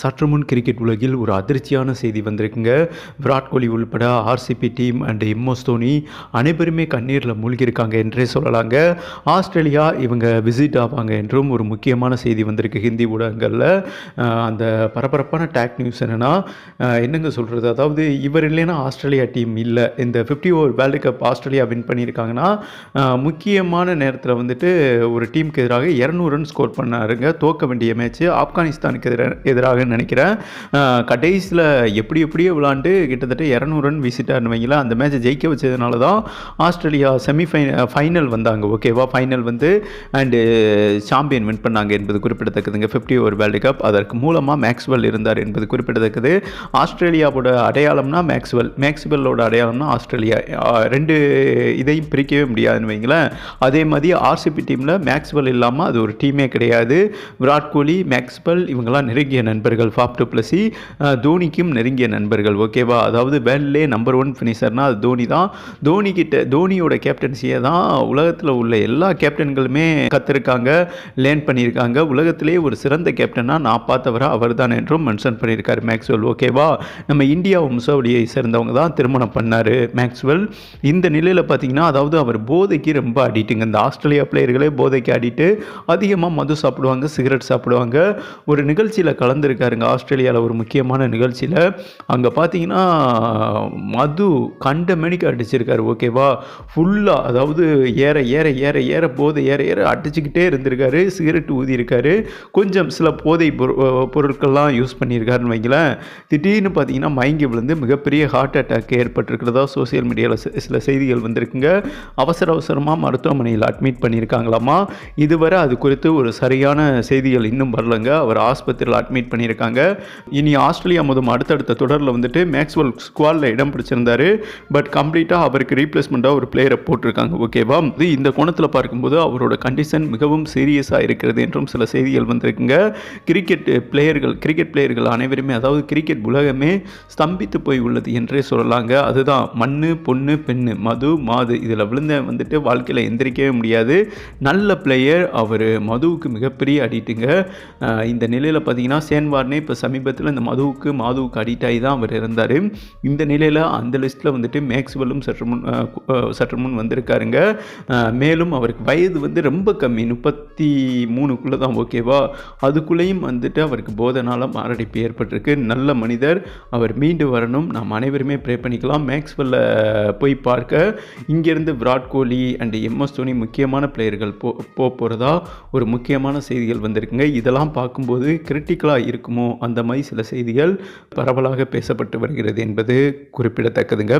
சற்று முன் கிரிக்கெட் உலகில் ஒரு அதிர்ச்சியான செய்தி வந்திருக்குங்க. விராட் கோலி உள்பட RCB team and MS Dhoni அனைவருமே கண்ணீரில் மூழ்கியிருக்காங்க என்றே சொல்லலாங்க. ஆஸ்திரேலியா இவங்க விசிட் ஆவாங்க என்றும் ஒரு முக்கியமான செய்தி வந்திருக்கு ஹிந்தி ஊடகங்களில். அந்த பரபரப்பான டேக் நியூஸ் என்னென்னா என்னங்க சொல்கிறது அதாவது இவர் இல்லைன்னா ஆஸ்திரேலியா டீம் இல்லை. இந்த fifty over world cup Australia win பண்ணியிருக்காங்கன்னா முக்கியமான நேரத்தில் வந்துட்டு ஒரு டீமுக்கு எதிராக இரநூறு ரன் ஸ்கோர் பண்ணாருங்க. தோக்க வேண்டிய மேட்ச் ஆப்கானிஸ்தானுக்கு எதிராக எதிராக நினைக்கிறேன். கடைசியில் எப்படி எப்படியோ விளாண்டு கிட்டத்தட்ட இரநூறு ரன் வீசிட்டாருன்னு வைங்களேன். அந்த மேட்சை ஜெயிக்க வச்சதுனால தான் ஆஸ்திரேலியா செமிஃபை ஃபைனல் வந்தாங்க. ஓகேவா ஃபைனல் வந்து அண்டு சாம்பியன் வின் பண்ணாங்க என்பது குறிப்பிடத்தக்கதுங்க. ஃபிஃப்டி ஓவர் வேர்ல்டு கப் அதற்கு மூலமாக மேக்ஸ்வெல் இருந்தார் என்பது குறிப்பிடத்தக்கது. ஆஸ்திரேலியாவோட அடையாளம்னா மேக்ஸ்வெல் மேக்ஸ்வெல்லோட அடையாளம்னா ஆஸ்திரேலியா. ரெண்டு இதையும் பிரிக்கவே முடியாதுன்னு வைங்களேன். அதே மாதிரி ஆர்சிபி டீமில் மேக்ஸ்வெல் இல்லாமல் அது ஒரு டீமே கிடையாது. விராட் கோலி மேக்ஸ்வெல் இவங்கெல்லாம் நெருங்கிய நண்பர்கள். ஃபாப் டு பிளஸி தோனிக்கும் நெருங்கிய நண்பர்கள் ஓகேவா அதாவது வேர்ல்ட்லே நம்பர் ஒன் ஃபினிஷர்னால் அது தோனி தான். தோனி கிட்ட தோனியோட கேப்டன்சியை தான் உலகத்தில் உள்ள எல்லா கேப்டன்களுமே கற்றுருக்காங்க லேர்ன் பண்ணியிருக்காங்க உலகத்திலே ஒரு சிறந்த கேப்டனாக நான் பார்த்தவரை அவர் தான் என்றும் மென்ஷன் பண்ணியிருக்காரு மேக்ஸ்வெல் ஓகேவா நம்ம இந்தியா வம்சாவளியை சேர்ந்தவங்க தான் திருமணம் பண்ணார் மேக்ஸ்வெல் இந்த நிலையில் பார்த்தீங்கன்னா அதாவது அவர் போதைக்கு ரொம்ப அடிட்டுங்க. இந்த ஆஸ்திரேலியா பிளேயர்களே போதைக்கு அடிட்டு அதிகமாக மது சாப்பிடுவாங்க சிகரெட் சாப்பிடுவாங்க. ஒரு நிகழ்ச்சியில் பண்ணியிருக்காருங்க ஆஸ்திரேலியாவில் ஒரு முக்கியமான நிகழ்ச்சியில் அங்கே பார்த்தீங்கன்னா மது கண்ட மெனிக்கு அடிச்சிருக்காரு. ஓகேவா ஃபுல்லாக அதாவது ஏற ஏற ஏற ஏற போதை ஏற ஏற அடிச்சுக்கிட்டே இருந்திருக்காரு. சிகரெட் ஊதியிருக்காரு. கொஞ்சம் சில போதை பொரு- பொருட்கள்லாம் யூஸ் பண்ணியிருக்காருன்னு வைங்களேன். திடீர்னு பார்த்தீங்கன்னா மயங்கி விழுந்து மிகப்பெரிய ஹார்ட் அட்டாக் ஏற்பட்டிருக்கிறதா சோஷியல் மீடியாவில் சில செய்திகள் வந்திருக்குங்க. அவசர அவசரமாக மருத்துவமனையில் அட்மிட் பண்ணியிருக்காங்களாமா? இதுவரை அது குறித்து ஒரு சரியான செய்திகள் இன்னும் வரலங்க. அவர் ஆஸ்பத்திரியில் அட்மிட் பண்ணியிருக்காங்க இனி ஆஸ்திரேலியா முதல் அடுத்தடுத்த தொடரில் வந்துட்டு மேக்ஸ்வெல் ஸ்குவாடில் இடம் பிடிச்சிருந்தாரு. பட் கம்ப்ளீட்டாக அவருக்கு ரீப்ளேஸ்மெண்ட்டாக ஒரு பிளேயரை போட்டிருக்காங்க. ஓகேவா? இது இந்த கோணத்தில் பார்க்கும்போது அவரோட கண்டிஷன் மிகவும் சீரியஸாக இருக்கிறது என்றும் சில செய்திகள் வந்திருக்குங்க. கிரிக்கெட் பிளேயர்கள் கிரிக்கெட் பிளேயர்கள் அனைவருமே அதாவது கிரிக்கெட் உலகமே ஸ்தம்பித்து போய் உள்ளது என்றே சொல்லலாங்க. அதுதான் மண்ணு பொண்ணு பெண்ணு மது மாது. இதில் விழுந்த வந்துட்டு வாழ்க்கையில் எந்திரிக்கவே முடியாது. நல்ல பிளேயர் அவர் மதுவுக்கு மிகப்பெரிய அடிட்டுங்க. இந்த நிலையில் பார்த்தீங்கன்னா இருந்தார்னே இப்போ சமீபத்தில் இந்த மதுவுக்கு மாதுவுக்கு அடிக்ட் ஆகி தான் அவர் இருந்தார் இந்த நிலையில் அந்த லிஸ்ட்டில் வந்துட்டு மேக்ஸ்வெல்லும் சற்று முன் சற்று முன் வந்திருக்காருங்க. மேலும் அவருக்கு வயது வந்து ரொம்ப கம்மி முப்பத்தி மூணுக்குள்ளே தான் ஓகேவா அதுக்குள்ளேயும் வந்துட்டு அவருக்கு போதனால மாரடைப்பு ஏற்பட்டிருக்கு. நல்ல மனிதர். அவர் மீண்டு வரணும். நாம் அனைவருமே ப்ரே பண்ணிக்கலாம். மேக்ஸ்வெல்ல போய் பார்க்க. இங்கேருந்து விராட் கோலி அண்ட் எம்எஸ் தோனி முக்கியமான பிளேயர்கள் போ போகிறதா ஒரு முக்கியமான செய்திகள் வந்திருக்குங்க. இதெல்லாம் பார்க்கும்போது கிரிட்டிக்கலாக இருக்கும் இருக்குமோ அந்த மாதிரி சில செய்திகள் பரவலாக பேசப்பட்டு வருகிறது என்பது குறிப்பிடத்தக்கதுங்க.